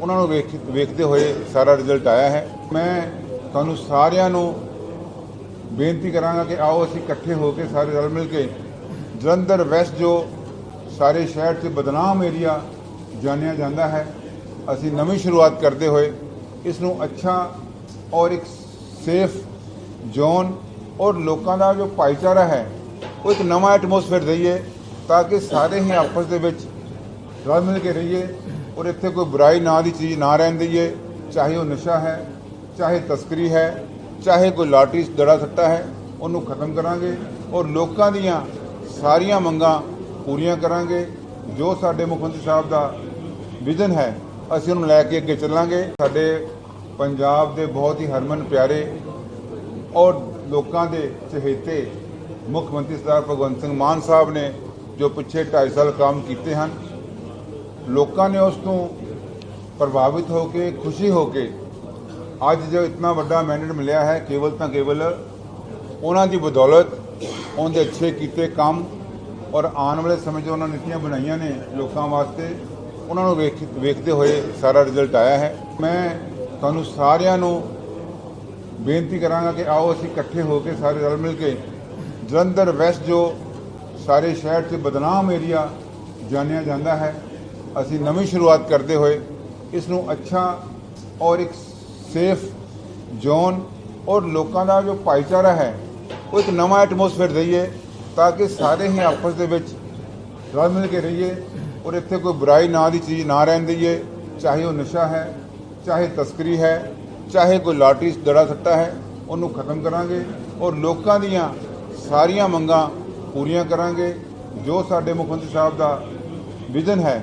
ਉਹਨਾਂ ਨੂੰ ਵੇਖ, ਵੇਖਦੇ ਹੋਏ ਸਾਰਾ ਰਿਜ਼ਲਟ ਆਇਆ ਹੈ। ਮੈਂ ਤੁਹਾਨੂੰ ਸਾਰਿਆਂ ਨੂੰ ਬੇਨਤੀ ਕਰਾਂਗਾ ਕਿ ਆਓ ਅਸੀਂ ਇਕੱਠੇ ਹੋ ਕੇ ਸਾਰੇ ਰਲ ਮਿਲ ਕੇ ਜਲੰਧਰ ਵੈਸਟ ਜੋ ਸਾਰੇ ਸ਼ਹਿਰ 'ਚ ਬਦਨਾਮ ਏਰੀਆ ਜਾਣਿਆ ਜਾਂਦਾ ਹੈ। ਅਸੀਂ ਨਵੀਂ ਸ਼ੁਰੂਆਤ ਕਰਦੇ ਹੋਏ ਇਸ ਨੂੰ ਅੱਛਾ ਔਰ ਇੱਕ ਸੇਫ ਜ਼ੋਨ ਔਰ ਲੋਕਾਂ ਦਾ ਜੋ ਭਾਈਚਾਰਾ ਹੈ, ਉਹ ਇੱਕ ਨਵਾਂ ਐਟਮੋਸਫੇਅਰ ਦਈਏ ਤਾਂ ਕਿ ਸਾਰੇ ਹੀ ਆਪਸ ਦੇ ਵਿੱਚ ਰਲ ਮਿਲ ਕੇ ਰਹੀਏ। ਔਰ ਇੱਥੇ ਕੋਈ ਬੁਰਾਈ ਨਾਂ ਦੀ ਚੀਜ਼ ਨਾ ਰਹਿਣ ਦਈਏ, ਚਾਹੇ ਉਹ ਨਸ਼ਾ ਹੈ, ਚਾਹੇ ਤਸਕਰੀ ਹੈ, ਚਾਹੇ ਕੋਈ ਲਾਟਰੀ ਦੜਾ ਸੱਟਾ ਹੈ, ਉਹਨੂੰ ਖਤਮ ਕਰਾਂਗੇ ਔਰ ਲੋਕਾਂ ਦੀਆਂ ਸਾਰੀਆਂ ਮੰਗਾਂ ਪੂਰੀਆਂ ਕਰਾਂਗੇ। ਜੋ ਸਾਡੇ ਮੁੱਖ ਮੰਤਰੀ ਸਾਹਿਬ ਦਾ ਵਿਜ਼ਨ ਹੈ, ਅਸੀਂ ਉਹਨੂੰ ਲੈ ਕੇ ਅੱਗੇ ਚੱਲਾਂਗੇ। ਸਾਡੇ ਪੰਜਾਬ ਦੇ ਬਹੁਤ ਹੀ ਹਰਮਨ ਪਿਆਰੇ ਔਰ ਲੋਕਾਂ ਦੇ ਚਹੇਤੇ ਮੁੱਖ ਮੰਤਰੀ ਸਰਦਾਰ ਭਗਵੰਤ ਸਿੰਘ ਮਾਨ ਸਾਹਿਬ ਨੇ ਜੋ ਪਿੱਛੇ 2.5 ਸਾਲ ਕੰਮ ਕੀਤੇ ਹਨ ਲੋਕਾਂ ਨੇ ਉਸ ਤੋਂ ਪ੍ਰਭਾਵਿਤ ਹੋ ਕੇ, ਖੁਸ਼ੀ ਹੋ ਕੇ ਅੱਜ ਜੋ ਇਤਨਾ ਵੱਡਾ ਮੈਂਡੇਟ ਮਿਲਿਆ ਹੈ, ਕੇਵਲ ਤਾਂ ਕੇਵਲ ਉਹਨਾਂ ਦੀ ਬਦੌਲਤ, ਉਹਦੇ ਅੱਛੇ ਕੀਤੇ ਕੰਮ ਔਰ ਆਉਣ ਵਾਲੇ ਸਮੇਂ 'ਚ ਉਹਨਾਂ ਨੀਤੀਆਂ ਬਣਾਈਆਂ ਨੇ ਲੋਕਾਂ ਵਾਸਤੇ, ਉਹਨਾਂ ਨੂੰ ਵੇਖ, ਵੇਖਦੇ ਹੋਏ ਸਾਰਾ ਰਿਜ਼ਲਟ ਆਇਆ ਹੈ। ਮੈਂ ਤੁਹਾਨੂੰ ਸਾਰਿਆਂ ਨੂੰ ਬੇਨਤੀ ਕਰਾਂਗਾ ਕਿ ਆਓ ਅਸੀਂ ਇਕੱਠੇ ਹੋ ਕੇ ਸਾਰੇ ਰਲ ਮਿਲ ਕੇ ਜਲੰਧਰ ਵੈਸਟ ਜੋ ਸਾਰੇ ਸ਼ਹਿਰ 'ਚ ਬਦਨਾਮ ਏਰੀਆ ਜਾਣਿਆ ਜਾਂਦਾ ਹੈ ਅਸੀਂ ਨਵੀਂ ਸ਼ੁਰੂਆਤ ਕਰਦੇ ਹੋਏ ਇਸ ਨੂੰ ਅੱਛਾ ਔਰ ਇੱਕ ਸੇਫ ਜ਼ੋਨ ਔਰ ਲੋਕਾਂ ਦਾ ਜੋ ਭਾਈਚਾਰਾ ਹੈ, ਉਹ ਇੱਕ ਨਵਾਂ ਐਟਮੋਸਫੇਅਰ ਦਈਏ ਤਾਂ ਕਿ ਸਾਰੇ ਹੀ ਆਪਸ ਦੇ ਵਿੱਚ ਰਲ ਮਿਲ ਕੇ ਰਹੀਏ ਔਰ ਇੱਥੇ ਕੋਈ ਬੁਰਾਈ ਨਾਂ ਦੀ ਚੀਜ਼ ਨਾ ਰਹਿਣ ਦਈਏ, ਚਾਹੇ ਉਹ ਨਸ਼ਾ ਹੈ, ਚਾਹੇ ਤਸਕਰੀ ਹੈ, ਚਾਹੇ ਕੋਈ ਲਾਟਰੀ ਦੜਾ ਸੱਟਾ ਹੈ, ਉਹਨੂੰ ਖਤਮ ਕਰਾਂਗੇ ਔਰ ਲੋਕਾਂ ਦੀਆਂ ਸਾਰੀਆਂ ਮੰਗਾਂ ਪੂਰੀਆਂ ਕਰਾਂਗੇ, ਜੋ ਸਾਡੇ ਮੁੱਖ ਮੰਤਰੀ ਸਾਹਿਬ ਦਾ ਵਿਜ਼ਨ ਹੈ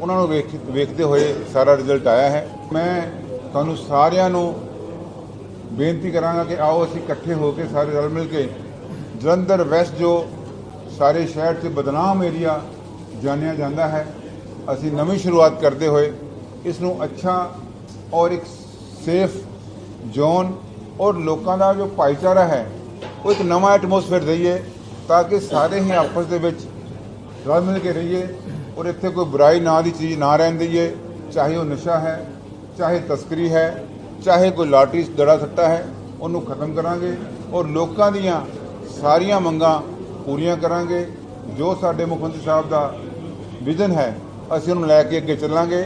ਉਹਨਾਂ ਨੂੰ ਵੇਖ ਵੇਖਦੇ ਹੋਏ ਸਾਰਾ ਰਿਜ਼ਲਟ ਆਇਆ ਹੈ। ਮੈਂ ਤੁਹਾਨੂੰ ਸਾਰਿਆਂ ਨੂੰ ਬੇਨਤੀ ਕਰਾਂਗਾ ਕਿ ਆਓ ਅਸੀਂ ਇਕੱਠੇ ਹੋ ਕੇ ਸਾਰੇ ਰਲ ਮਿਲ ਕੇ ਜਲੰਧਰ ਵੈਸਟ ਜੋ ਸਾਰੇ ਸ਼ਹਿਰ 'ਚ ਬਦਨਾਮ ਏਰੀਆ ਜਾਣਿਆ ਜਾਂਦਾ ਹੈ, ਅਸੀਂ ਨਵੀਂ ਸ਼ੁਰੂਆਤ ਕਰਦੇ ਹੋਏ ਇਸ ਨੂੰ ਅੱਛਾ ਔਰ ਇੱਕ ਸੇਫ ਜ਼ੋਨ ਔਰ ਲੋਕਾਂ ਦਾ ਜੋ ਭਾਈਚਾਰਾ ਹੈ, ਉਹ ਇੱਕ ਨਵਾਂ ਐਟਮੋਸਫੇਅਰ ਦਈਏ ਤਾਂ ਕਿ ਸਾਰੇ ਹੀ ਆਪਸ ਦੇ ਵਿੱਚ ਰਲ ਮਿਲ ਕੇ ਰਹੀਏ। ਔਰ ਇੱਥੇ ਕੋਈ ਬੁਰਾਈ ਨਾਂ ਦੀ ਚੀਜ਼ ਨਾ ਰਹਿਣ ਦਈਏ, ਚਾਹੇ ਉਹ ਨਸ਼ਾ ਹੈ, ਚਾਹੇ ਤਸਕਰੀ ਹੈ, ਚਾਹੇ ਕੋਈ ਲਾਟਰੀ ਦੜਾ ਸੱਟਾ ਹੈ, ਉਹਨੂੰ ਖਤਮ ਕਰਾਂਗੇ ਔਰ ਲੋਕਾਂ ਦੀਆਂ ਸਾਰੀਆਂ ਮੰਗਾਂ ਪੂਰੀਆਂ ਕਰਾਂਗੇ। ਜੋ ਸਾਡੇ ਮੁੱਖ ਮੰਤਰੀ ਸਾਹਿਬ ਦਾ ਵਿਜ਼ਨ ਹੈ, ਅਸੀਂ ਉਹਨੂੰ ਲੈ ਕੇ ਅੱਗੇ ਚੱਲਾਂਗੇ।